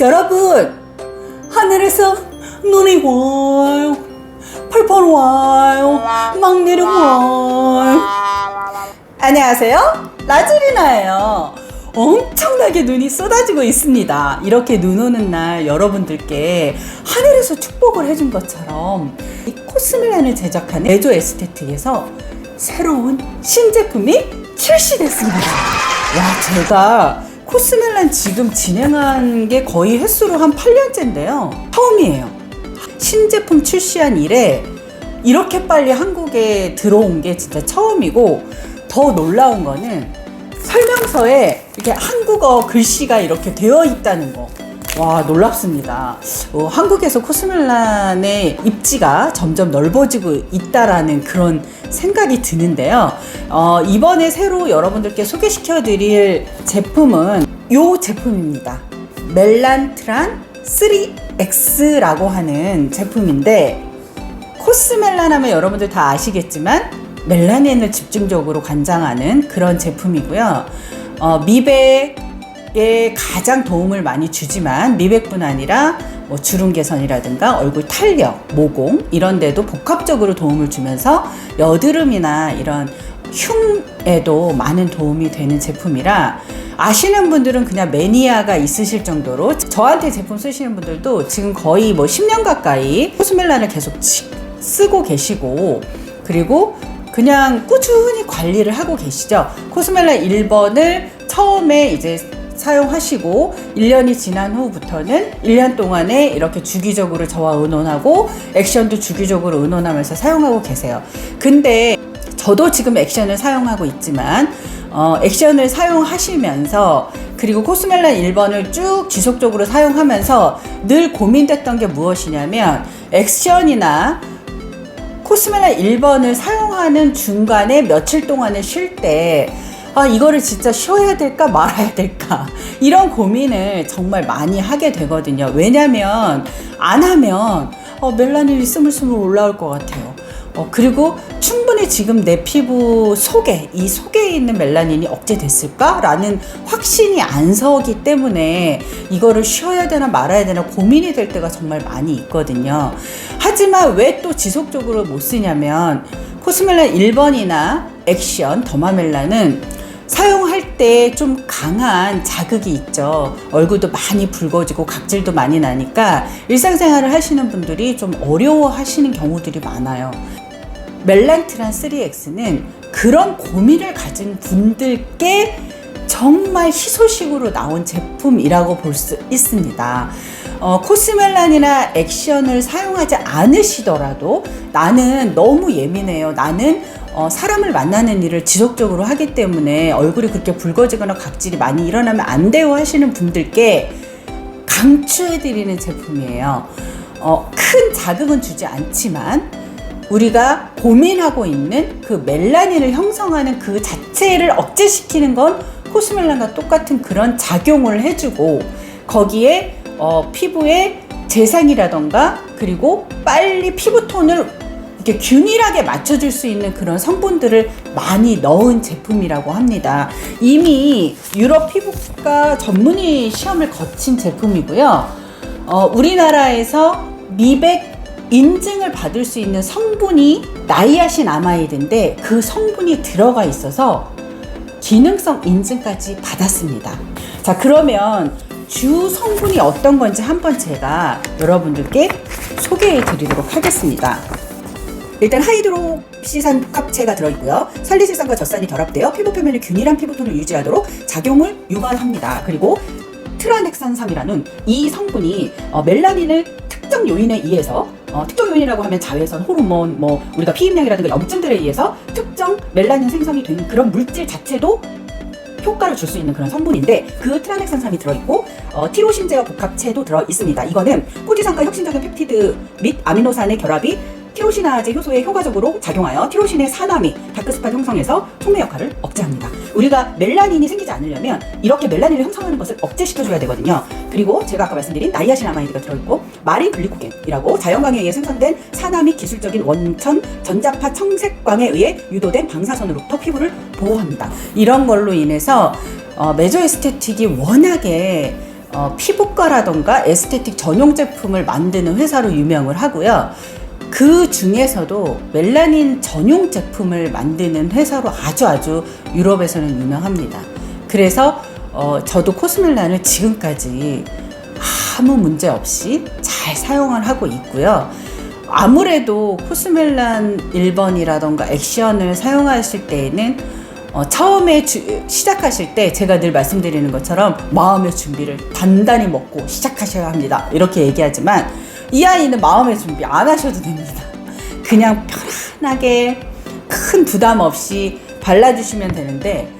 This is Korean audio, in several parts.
여러분, 하늘에서 눈이 와요. 펄펄 와요. 막 내려와요. 안녕하세요. 라즈리나예요. 엄청나게 눈이 쏟아지고 있습니다. 이렇게 눈 오는 날 여러분들께 하늘에서 축복을 해준 것처럼 이 코스밀란을 제작한 에조 에스테틱에서 새로운 신제품이 출시됐습니다. 와, 제가 코스멜란 지금 진행한 게 거의 횟수로 한 8년째인데요. 처음이에요. 신제품 출시한 이래 이렇게 빨리 한국에 들어온 게 진짜 처음이고 더 놀라운 거는 설명서에 이렇게 한국어 글씨가 이렇게 되어 있다는 거. 와, 놀랍습니다. 어, 한국에서 코스멜란의 입지가 점점 넓어지고 있다라는 그런 생각이 드는데요. 어, 이번에 새로 여러분들께 소개시켜 드릴 제품은 요 제품입니다. 멜란트란 3X라고 하는 제품인데 코스멜란 하면 여러분들 다 아시겠지만 멜라닌을 집중적으로 관장하는 그런 제품이고요. 어, 미백 에 가장 도움을 많이 주지만 미백뿐 아니라 뭐 주름 개선이라든가 얼굴 탄력, 모공 이런 데도 복합적으로 도움을 주면서 여드름이나 이런 흉에도 많은 도움이 되는 제품이라 아시는 분들은 그냥 매니아가 있으실 정도로 저한테 제품 쓰시는 분들도 지금 거의 뭐 10년 가까이 코스멜란을 계속 치- 쓰고 계시고 그리고 그냥 꾸준히 관리를 하고 계시죠. 코스멜란 1번을 처음에 이제 사용하시고 1년이 지난 후부터는 1년 동안에 이렇게 주기적으로 저와 의논하고 액션도 주기적으로 의논하면서 사용하고 계세요. 근데 저도 지금 액션을 사용하고 있지만 어, 액션을 사용하시면서 그리고 코스멜란 1번을 쭉 지속적으로 사용하면서 늘 고민됐던 게 무엇이냐면 액션이나 코스멜라 1번을 사용하는 중간에 며칠 동안을 쉴 때, 아, 이거를 진짜 쉬어야 될까 말아야 될까. 이런 고민을 정말 많이 하게 되거든요. 왜냐면, 안 하면, 어, 멜라닌이 스물스물 올라올 것 같아요. 어, 그리고 충분히 지금 내 피부 속에, 이 속에 있는 멜라닌이 억제됐을까라는 확신이 안 서기 때문에 이거를 쉬어야 되나 말아야 되나 고민이 될 때가 정말 많이 있거든요. 하지만 왜 또 지속적으로 못 쓰냐면 코스멜란 1번이나 액션, 더마멜란은 사용할 때 좀 강한 자극이 있죠. 얼굴도 많이 붉어지고 각질도 많이 나니까 일상생활을 하시는 분들이 좀 어려워 하시는 경우들이 많아요. 멜란트란 3X는 그런 고민을 가진 분들께 정말 희소식으로 나온 제품이라고 볼 수 있습니다. 어, 코스멜란이나 액션을 사용하지 않으시더라도 나는 너무 예민해요. 나는 어, 사람을 만나는 일을 지속적으로 하기 때문에 얼굴이 그렇게 붉어지거나 각질이 많이 일어나면 안 돼요 하시는 분들께 강추해드리는 제품이에요. 어, 큰 자극은 주지 않지만 우리가 고민하고 있는 그 멜라닌을 형성하는 그 자체를 억제시키는 건 코스멜란과 똑같은 그런 작용을 해주고 거기에 어, 피부의 재생이라던가 그리고 빨리 피부톤을 이렇게 균일하게 맞춰줄 수 있는 그런 성분들을 많이 넣은 제품이라고 합니다. 이미 유럽 피부과 전문의 시험을 거친 제품이고요. 어, 우리나라에서 미백 인증을 받을 수 있는 성분이 나이아신 아마이드인데 그 성분이 들어가 있어서 기능성 인증까지 받았습니다. 자, 그러면 주 성분이 어떤 건지 한번 제가 여러분들께 소개해 드리도록 하겠습니다. 일단 하이드로시산 복합체가 들어있고요. 살리실산과 젖산이 결합되어 피부 표면의 균일한 피부톤을 유지하도록 작용을 유발합니다. 그리고 트라넥산삼이라는 이 성분이 어, 멜라닌을 특정 요인에 의해서 어, 특정 요인이라고 하면 자외선, 호르몬, 뭐 우리가 피임량이라든가 염증들에 의해서 특정 멜라닌 생성이 되는 그런 물질 자체도 효과를 줄 수 있는 그런 성분인데 그 트라넥산삼이 들어있고 어, 티로신 제어 복합체도 들어 있습니다. 이거는 포지산과 혁신적인 펩티드 및 아미노산의 결합이 티로시나제 효소에 효과적으로 작용하여 티로신의 산화미, 다크스팟 형성에서 촉매 역할을 억제합니다. 우리가 멜라닌이 생기지 않으려면 이렇게 멜라닌을 형성하는 것을 억제시켜줘야 되거든요. 그리고 제가 아까 말씀드린 나이아신아마이드가 들어있고 마린 글리코겐이라고 자연광에 의해 생성된 산화 및 기술적인 원천 전자파 청색광에 의해 유도된 방사선으로부터 피부를 보호합니다. 이런 걸로 인해서 어, 메조 에스테틱이 워낙에 어, 피부과라던가 에스테틱 전용 제품을 만드는 회사로 유명을 하고요. 그 중에서도 멜라닌 전용 제품을 만드는 회사로 아주 아주 유럽에서는 유명합니다. 그래서 어, 저도 코스멜란을 지금까지 아무 문제 없이 잘 사용을 하고 있고요. 아무래도 코스멜란 1번이라던가 액션을 사용하실 때에는 어, 처음에 주- 시작하실 때 제가 늘 말씀드리는 것처럼 마음의 준비를 단단히 먹고 시작하셔야 합니다. 이렇게 얘기하지만 이 아이는 마음의 준비 안 하셔도 됩니다. 그냥 편안하게 큰 부담 없이 발라주시면 되는데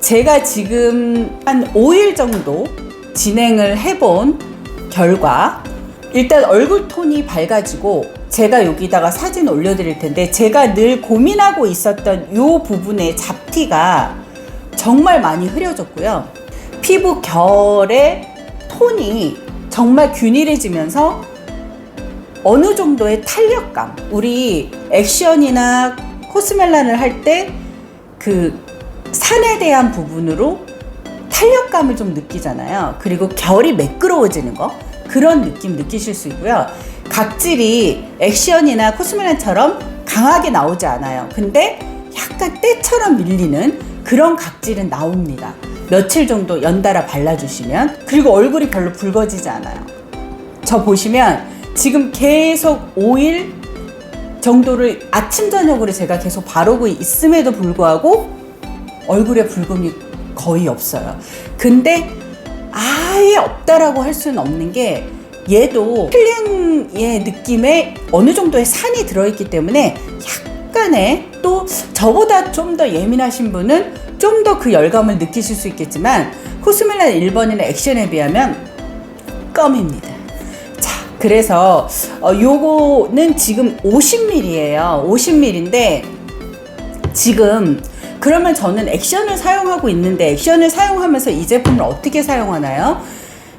제가 지금 한 5일 정도 진행을 해본 결과 일단 얼굴 톤이 밝아지고 제가 여기다가 사진 올려드릴 텐데 제가 늘 고민하고 있었던 이 부분의 잡티가 정말 많이 흐려졌고요. 피부 결의 톤이 정말 균일해지면서 어느 정도의 탄력감. 우리 액션이나 코스멜란을 할 때 그 산에 대한 부분으로 탄력감을 좀 느끼잖아요. 그리고 결이 매끄러워지는 거. 그런 느낌 느끼실 수 있고요. 각질이 액션이나 코스멜란처럼 강하게 나오지 않아요. 근데 약간 때처럼 밀리는 그런 각질은 나옵니다. 며칠 정도 연달아 발라주시면. 그리고 얼굴이 별로 붉어지지 않아요. 저 보시면 지금 계속 5일 정도를 아침 저녁으로 제가 계속 바르고 있음에도 불구하고 얼굴에 붉음이 거의 없어요. 근데 아예 없다라고 할 수는 없는 게 얘도 필링의 느낌에 어느 정도의 산이 들어있기 때문에 약간의 또 저보다 좀 더 예민하신 분은 좀 더 그 열감을 느끼실 수 있겠지만 코스멜란 1번이나 액션에 비하면 껌입니다. 자, 그래서 어, 요거는 지금 50ml예요. 50ml인데 지금 그러면 저는 액션을 사용하고 있는데 액션을 사용하면서 이 제품을 어떻게 사용하나요?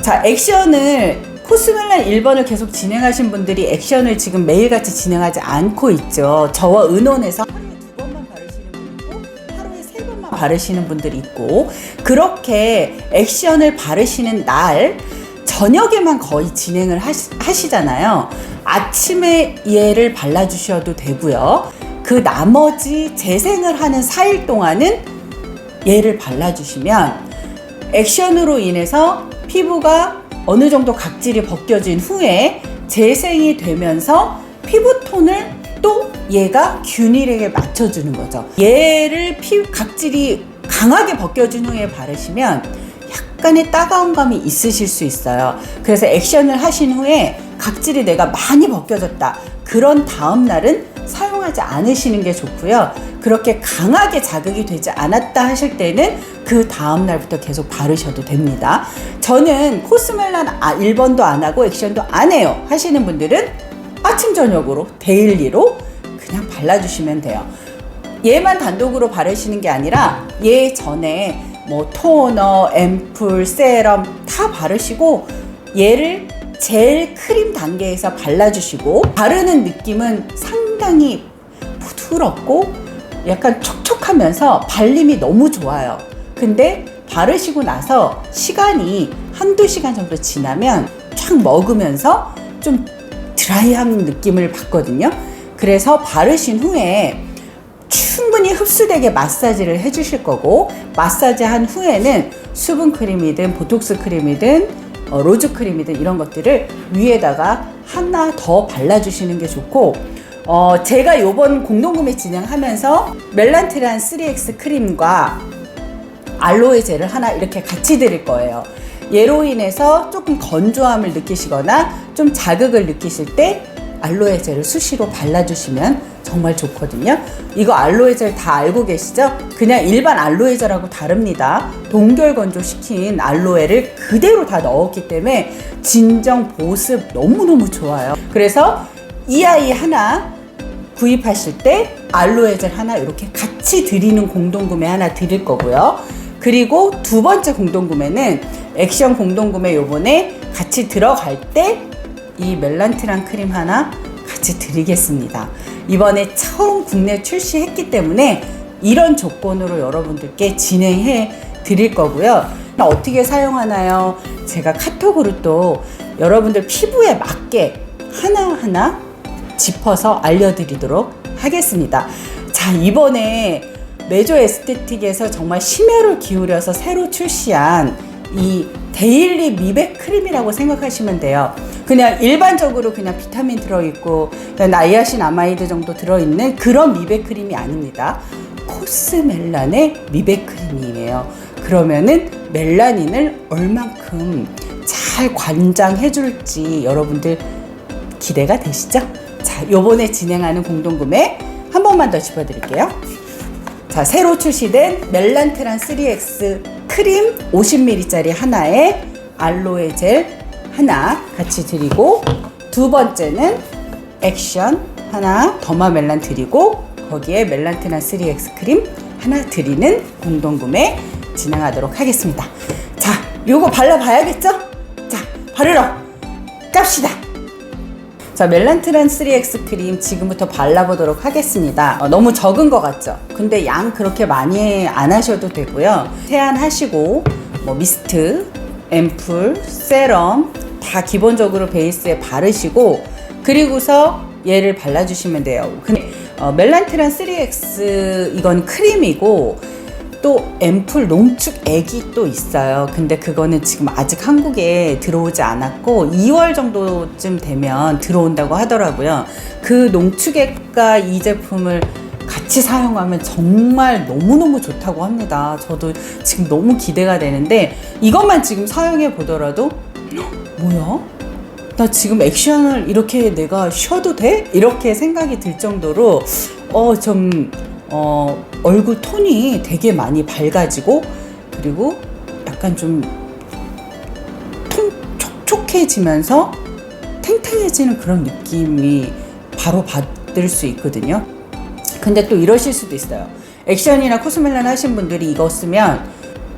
자, 액션을 코스멜란 1번을 계속 진행하신 분들이 액션을 지금 매일같이 진행하지 않고 있죠. 저와 의논해서 하루에 두 번만 바르시는 분 있고 하루에 세 번만 바르시는 분들이 있고 그렇게 액션을 바르시는 날 저녁에만 거의 진행을 하시, 하시잖아요. 아침에 얘를 발라주셔도 되고요. 그 나머지 재생을 하는 4일 동안은 얘를 발라주시면 액션으로 인해서 피부가 어느 정도 각질이 벗겨진 후에 재생이 되면서 피부톤을 또 얘가 균일하게 맞춰주는 거죠. 얘를 피 각질이 강하게 벗겨진 후에 바르시면 약간의 따가운 감이 있으실 수 있어요. 그래서 액션을 하신 후에 각질이 내가 많이 벗겨졌다. 그런 다음 날은 사용하지 않으시는 게 좋고요. 그렇게 강하게 자극이 되지 않았다 하실 때는 그 다음 날부터 계속 바르셔도 됩니다. 저는 코스멜란 아, 1번도 안 하고 액션도 안 해요. 하시는 분들은 아침 저녁으로 데일리로 그냥 발라주시면 돼요. 얘만 단독으로 바르시는 게 아니라 얘 전에 뭐 토너, 앰플, 세럼 다 바르시고 얘를 젤 크림 단계에서 발라주시고 바르는 느낌은 상당히 부드럽고 약간 촉촉하면서 발림이 너무 좋아요. 근데 바르시고 나서 시간이 한두 시간 정도 지나면 쫙 먹으면서 좀 드라이한 느낌을 받거든요. 그래서 바르신 후에 충분히 흡수되게 마사지를 해주실 거고 마사지 한 후에는 수분 크림이든 보톡스 크림이든 어, 로즈 크림이든 이런 것들을 위에다가 하나 더 발라주시는 게 좋고 어, 제가 요번 공동구매 진행하면서 멜란트란 3X 크림과 알로에 젤을 하나 이렇게 같이 드릴 거예요. 얘로 인해서 조금 건조함을 느끼시거나 좀 자극을 느끼실 때 알로에 젤을 수시로 발라주시면 정말 좋거든요. 이거 알로에 젤 다 알고 계시죠? 그냥 일반 알로에 젤하고 다릅니다. 동결 건조시킨 알로에를 그대로 다 넣었기 때문에 진정 보습 너무너무 좋아요. 그래서 이 아이 하나 구입하실 때 알로에 젤 하나 이렇게 같이 드리는 공동구매 하나 드릴 거고요. 그리고 두 번째 공동구매는 액션 공동구매 요번에 같이 들어갈 때 이 멜란트란 크림 하나 같이 드리겠습니다. 이번에 처음 국내 출시했기 때문에 이런 조건으로 여러분들께 진행해 드릴 거고요. 어떻게 사용하나요? 제가 카톡으로 또 여러분들 피부에 맞게 하나하나 짚어서 알려드리도록 하겠습니다. 자, 이번에 메조 에스테틱에서 정말 심혈을 기울여서 새로 출시한 이 데일리 미백 크림이라고 생각하시면 돼요. 그냥 일반적으로 그냥 비타민 들어있고 나이아신 아마이드 정도 들어있는 그런 미백 크림이 아닙니다. 코스멜란의 미백 크림이에요. 그러면은 멜라닌을 얼만큼 잘 관장해 줄지 여러분들 기대가 되시죠? 자, 요번에 진행하는 공동구매 한 번만 더 짚어드릴게요. 자, 새로 출시된 멜란트란 3X 크림 50ml짜리 하나에 알로에 젤 하나 같이 드리고 두 번째는 액션 하나 더마 멜란 드리고 거기에 멜란트란 3X 크림 하나 드리는 공동구매 진행하도록 하겠습니다. 자, 요거 발라봐야겠죠? 자, 바르러 갑시다. 자, 멜란트란 3X 크림 지금부터 발라보도록 하겠습니다. 어, 너무 적은 것 같죠? 근데 양 그렇게 많이 안 하셔도 되고요. 세안하시고, 뭐, 미스트, 앰플, 세럼 다 기본적으로 베이스에 바르시고, 그리고서 얘를 발라주시면 돼요. 근데 어, 멜란트란 3X 이건 크림이고, 또 앰플 농축액이 또 있어요. 근데 그거는 지금 아직 한국에 들어오지 않았고 2월 정도쯤 되면 들어온다고 하더라고요. 그 농축액과 이 제품을 같이 사용하면 정말 너무너무 좋다고 합니다. 저도 지금 너무 기대가 되는데 이것만 지금 사용해 보더라도 뭐야? 나 지금 액션을 이렇게 내가 쉬어도 돼? 이렇게 생각이 들 정도로 어 좀 어, 얼굴 톤이 되게 많이 밝아지고 그리고 약간 좀 통, 촉촉해지면서 탱탱해지는 그런 느낌이 바로 받을 수 있거든요. 근데 또 이러실 수도 있어요. 액션이나 코스멜란 하신 분들이 이거 쓰면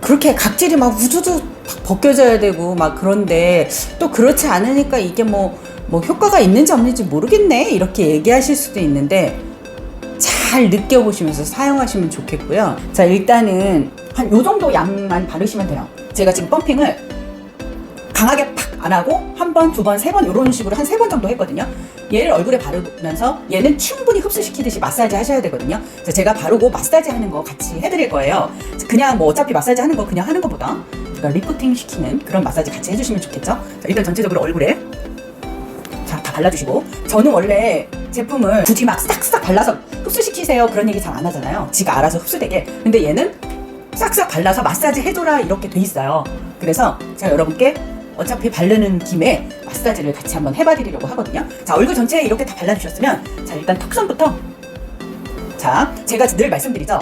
그렇게 각질이 막 우두두 막 벗겨져야 되고 막 그런데 또 그렇지 않으니까 이게 뭐, 뭐 효과가 있는지 없는지 모르겠네 이렇게 얘기하실 수도 있는데 잘 느껴보시면서 사용하시면 좋겠고요. 자, 일단은 한 요 정도 양만 바르시면 돼요. 제가 지금 펌핑을 강하게 팍 안 하고 한 번, 두 번, 세 번 이런 식으로 한 세 번 정도 했거든요. 얘를 얼굴에 바르면서 얘는 충분히 흡수시키듯이 마사지 하셔야 되거든요. 제가 바르고 마사지 하는 거 같이 해드릴 거예요. 그냥 뭐 어차피 마사지 하는 거 그냥 하는 것보다 제가 리프팅 시키는 그런 마사지 같이 해주시면 좋겠죠. 자, 일단 전체적으로 얼굴에 자, 다 발라주시고 저는 원래 제품을 굳이 막 싹싹 발라서 흡수시키세요. 그런 얘기 잘 안 하잖아요. 지가 알아서 흡수되게. 근데 얘는 싹싹 발라서 마사지 해줘라 이렇게 돼 있어요. 그래서 제가 여러분께 어차피 바르는 김에 마사지를 같이 한번 해봐 드리려고 하거든요. 자 얼굴 전체에 이렇게 다 발라주셨으면 자 일단 턱선부터. 자 제가 늘 말씀드리죠.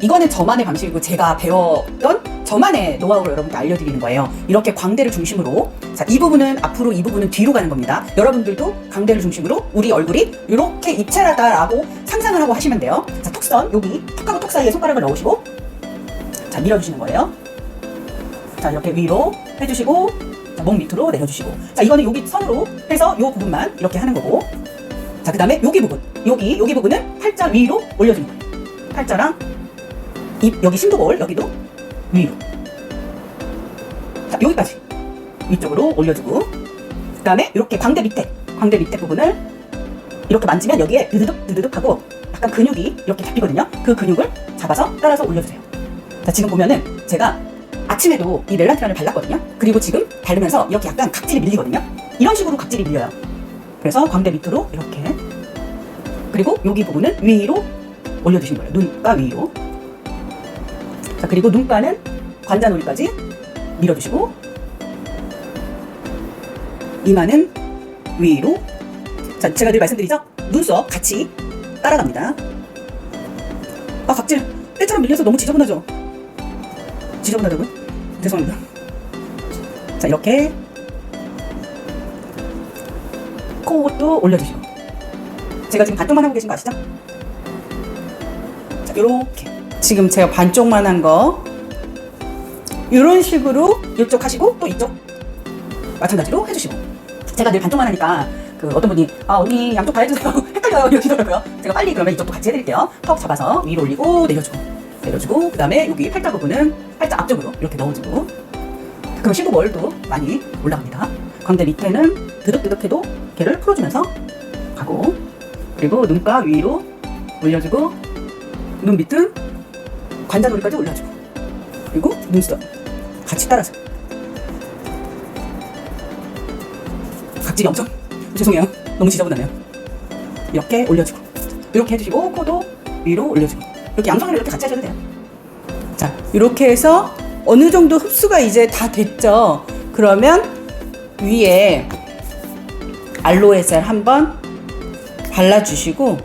이거는 저만의 방식이고 제가 배웠던 저만의 노하우로 여러분께 알려드리는 거예요. 이렇게 광대를 중심으로 자, 이 부분은 앞으로 이 부분은 뒤로 가는 겁니다. 여러분들도 광대를 중심으로 우리 얼굴이 이렇게 입체라다라고 상상을 하고 하시면 돼요. 자, 턱선 여기 턱하고 턱 사이에 손가락을 넣으시고 자, 밀어주시는 거예요. 자, 이렇게 위로 해주시고 자, 목 밑으로 내려주시고 자, 이거는 여기 선으로 해서 이 부분만 이렇게 하는 거고 자, 그 다음에 여기 부분 여기 여기 부분은 팔자 위로 올려주는 거예요. 팔자랑 입 여기 심두볼 여기도 위로 자 여기까지 위쪽으로 올려주고 그 다음에 이렇게 광대 밑에 광대 밑에 부분을 이렇게 만지면 여기에 드드득 드드득 하고 약간 근육이 이렇게 잡히거든요. 그 근육을 잡아서 따라서 올려주세요. 자 지금 보면은 제가 아침에도 이 멜란트란을 발랐거든요. 그리고 지금 바르면서 이렇게 약간 각질이 밀리거든요. 이런 식으로 각질이 밀려요. 그래서 광대 밑으로 이렇게. 그리고 여기 부분은 위로 올려주신 거예요. 눈가 위로. 자 그리고 눈가는 관자놀이까지 밀어주시고 이마는 위로. 자 제가 늘 말씀드리죠? 눈썹 같이 따라갑니다. 아 각질. 때처럼 밀려서 너무 지저분하죠? 지저분하다고요? 죄송합니다. 자 이렇게. 코도 올려주시고. 제가 지금 반쪽만 하고 계신 거 아시죠? 자 요렇게. 지금 제가 반쪽만 한 거. 이런 식으로 이쪽 하시고 또 이쪽 마찬가지로 해주시고 제가 늘 반쪽만 하니까 그 어떤 분이 아 언니 양쪽 다 해주세요. 헷갈려요. 이러시더라고요. 제가 빨리 그러면 이쪽도 같이 해드릴게요. 턱 잡아서 위로 올리고 내려주고 내려주고 그 다음에 여기 팔자 부분은 팔자 앞쪽으로 이렇게 넣어주고. 그럼 15월도 많이 올라갑니다. 광대 밑에는 드득드득해도 걔를 풀어주면서 가고 그리고 눈가 위로 올려주고 눈 밑은 관자놀이까지 올려주고 그리고 눈썹 같이 따라서 각질이 엄청 죄송해요. 너무 지저분하네요. 이렇게 올려주고 이렇게 해주시고 코도 위로 올려주고. 이렇게 양손으로 이렇게 같이 하셔도 돼요. 자 이렇게 해서 어느 정도 흡수가 이제 다 됐죠? 그러면 위에 알로에 젤 한번 발라주시고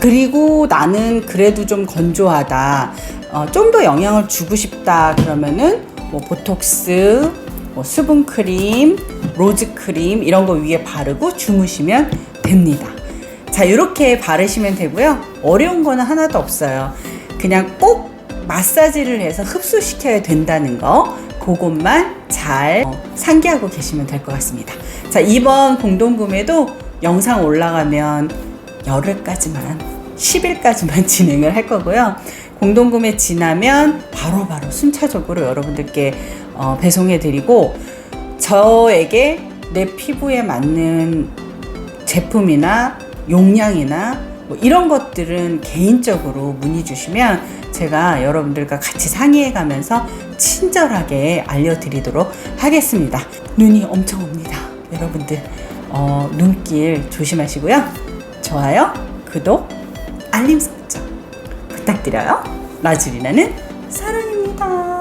그리고 나는 그래도 좀 건조하다. 어, 좀 더 영향을 주고 싶다. 그러면은 뭐 보톡스, 뭐 수분 크림, 로즈 크림 이런 거 위에 바르고 주무시면 됩니다. 자, 이렇게 바르시면 되고요. 어려운 거는 하나도 없어요. 그냥 꼭 마사지를 해서 흡수시켜야 된다는 거. 그것만 잘 어, 상기하고 계시면 될 것 같습니다. 자, 이번 공동구매도 영상 올라가면 열흘까지만 10일까지만 진행을 할 거고요. 공동구매 지나면 바로 바로 순차적으로 여러분들께 어, 배송해 드리고 저에게 내 피부에 맞는 제품이나 용량이나 뭐 이런 것들은 개인적으로 문의 주시면 제가 여러분들과 같이 상의해 가면서 친절하게 알려드리도록 하겠습니다. 눈이 엄청 옵니다. 여러분들 어, 눈길 조심하시고요. 좋아요, 구독, 알림 설정 부탁드려요. 라주리나는 사랑입니다.